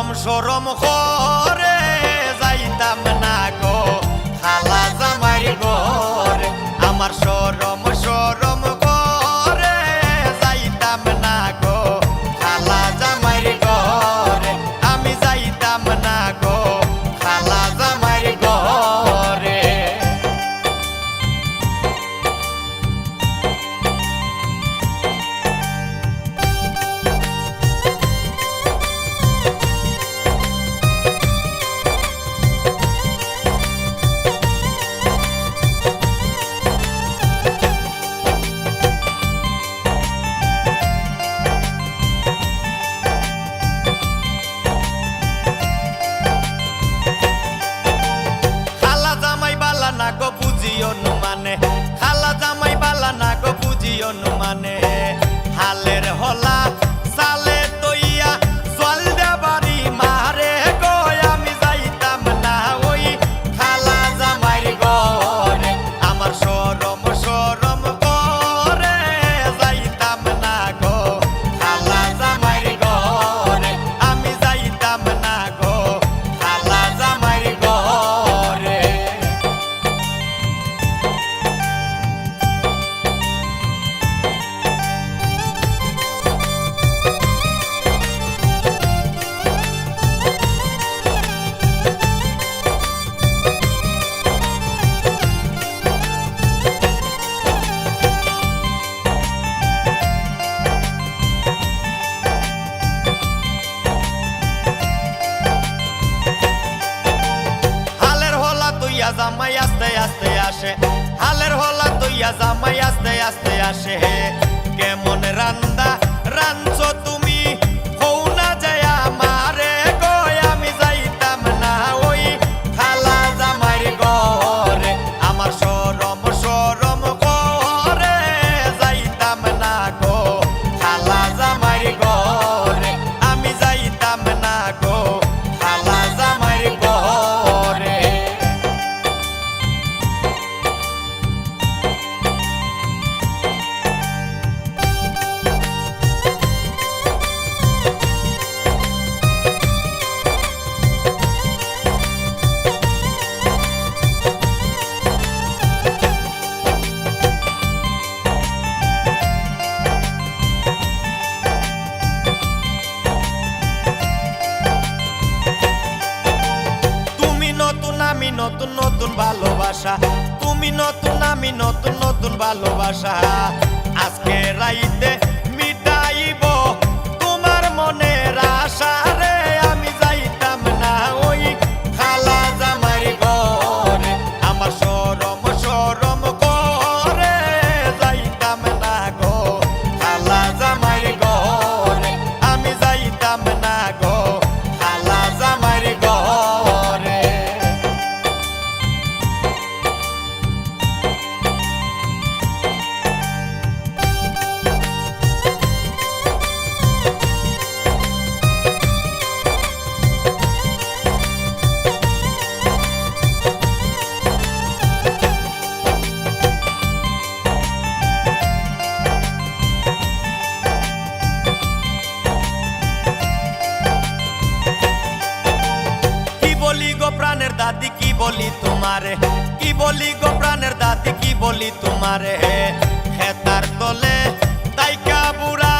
সরম সরম করে যাইতাম না গো খালা জামাই গর আমার সরম হইয়া জামাই আস্তে আস্তে আসে, হালের হলা তৈয়া জামাই আস্তে আস্তে আসে কেমন রান্দা, রাঞ্চ তুমি নতুন নতুন ভালোবাসা। তুমি নতুন, আমি নতুন নতুন ভালোবাসা। আজকে রাইতে মিটাইব তোমার মনের আশা। দাদি কি বলি তোমার? কি বলি গো প্রাণের দাদি? কি বলি তোমারে? হেতার তলে তাই কাবুরা